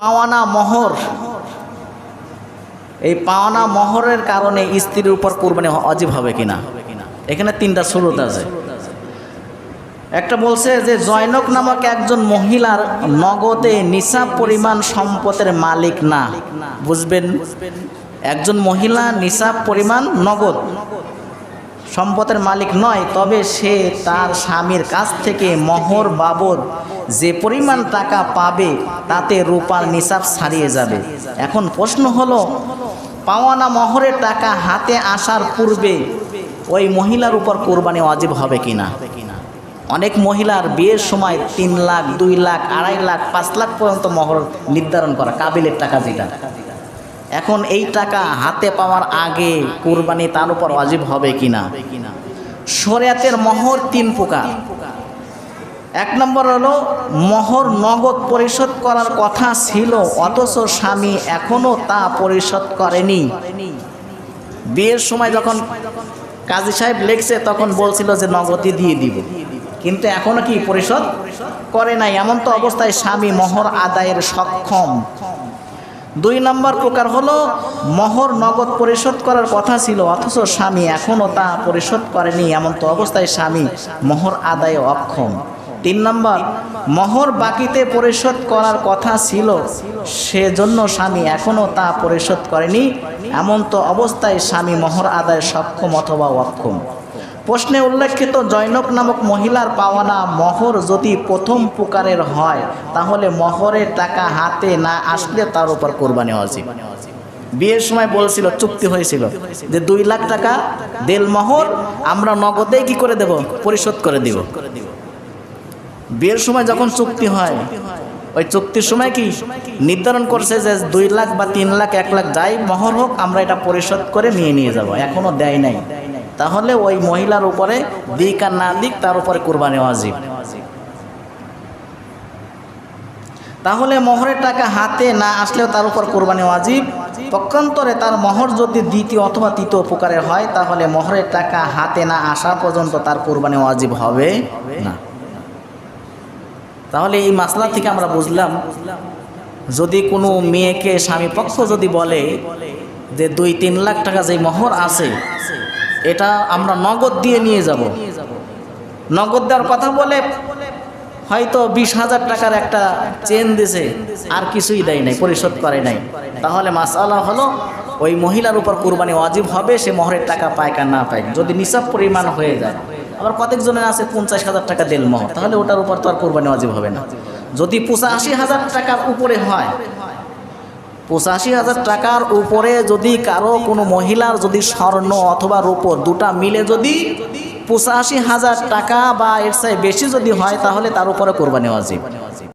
পাওয়ানা মোহর। এই পাওয়ানা মোহরের কারণে স্ত্রীর উপর কোরবানি অজীব হবে কিনা? এখানে তিনটা সুরত আছে। একটা বলছে যে, জয়নক নামক একজন মহিলার নগদে নিসাব পরিমাণ সম্পদের মালিক না। বুঝবেন? একজন মহিলা নিসাব পরিমাণ নগদ। সম্পদের মালিক নয়, তবে সে তার স্বামীর কাছ থেকে মহর বাবদ যে পরিমাণ টাকা পাবে, তাতে রূপার নিসাব ছাড়িয়ে যাবে। এখন প্রশ্ন হলো, পাওয়ানা মহরের টাকা হাতে আসার পূর্বে ওই মহিলার উপর কোরবানি অজীব হবে কিনা? অনেক মহিলার বিয়ের সময় তিন লাখ, দুই লাখ, আড়াই লাখ, পাঁচ লাখ পর্যন্ত মহর নির্ধারণ করা, কাবিলের টাকা যেটা। এখন এই টাকা হাতে পাওয়ার আগে কুরবানি তার উপর অজীব হবে কিনা? শরিয়াতের মহর তিন প্রকার। এক নম্বর হলো, মহর নগদ পরিশোধ করার কথা ছিল, অথচ স্বামী এখনও তা পরিশোধ করেনি। বিয়ের সময় যখন কাজী সাহেব লেখছে, তখন বলছিল যে নগদই দিয়ে দিব। কিন্তু এখনও কি পরিশোধ করে নাই? এমন তো অবস্থায় স্বামী মহর আদায়ের সক্ষম। দুই নম্বর প্রকার হলো, মহর নগদ পরিশোধ করার কথা ছিল, অথচ স্বামী এখনও তা পরিশোধ করেনি, এমন তো অবস্থায় স্বামী মহর আদায়ে অক্ষম। তিন নম্বর, মহর বাকিতে পরিশোধ করার কথা ছিল, সেজন্য স্বামী এখনও তা পরিশোধ করেনি, এমন তো অবস্থায় স্বামী মহর আদায় সক্ষম অথবা অক্ষম। প্রশ্নে উল্লেখিত জৈনক নামক মহিলার পাওয়ানা মহর যদি প্রথম প্রকারের হয়, তাহলে মহরের টাকা হাতে না আসলে তার উপর কোরবানি অজীব বিয়ের সময় বলছিল, চুক্তি হয়েছিল যে দুই লাখ টাকা দেল মহর, আমরা নগদেই কি করে দেব? পরিশোধ করে দিব। বিয়ের সময় যখন চুক্তি হয়, ওই চুক্তির সময় কি? নির্ধারণ করছে যে দুই লাখ বা তিন লাখ, এক লাখ যাই মহর হোক, আমরা এটা পরিশোধ করে নিয়ে নিয়ে যাব। এখনও দেয় নাই। তাহলে ওই মহিলার উপরে দিক আর না দিক, তার উপরে কোরবানি ওয়াজিব। তাহলে মোহরের টাকা হাতে না আসলেও তার উপর কোরবানি ওয়াজিব। পক্ষান্তরে তার মোহর যদি দ্বিতীয় অথবা তৃতীয় প্রকারের হয়, তাহলে মোহরের টাকা হাতে না আসা পর্যন্ত তার কোরবানি ওয়াজিব হবে না। তাহলে এই মাসলা থেকে আমরা বুঝলাম, যদি কোনো মেয়েকে স্বামী পক্ষ যদি বলে যে দুই তিন লাখ টাকা যে মোহর আছে এটা আমরা নগদ দিয়ে নিয়ে যাব। নগদ দেওয়ার কথা বলে হয়তো বিশ হাজার টাকার একটা চেন দিছে, আর কিছুই দেয় নাই, পরিশোধ করে নাই। তাহলে মাসালা হলো, ওই মহিলার উপর কোরবানি ওয়াজিব হবে, সে মহরের টাকা পায় কার না পায়, যদি নিসাব পরিমাণ হয়ে যায়। আবার কতজনের আছে, পঞ্চাশ হাজার টাকা দেল মহর, তাহলে ওটার উপর তো আর কোরবানি অজীব হবে না। যদি পঁচাশি হাজার টাকার উপরে হয় পঁচাশি হাজার টাকার উপরে যদি কারও কোনো মহিলার যদি স্বর্ণ অথবা রূপর দুটা মিলে যদি পঁচাশি হাজার টাকা বা এর চাই বেশি যদি হয়, তাহলে তার উপরে কোরবানি ওয়াজিব।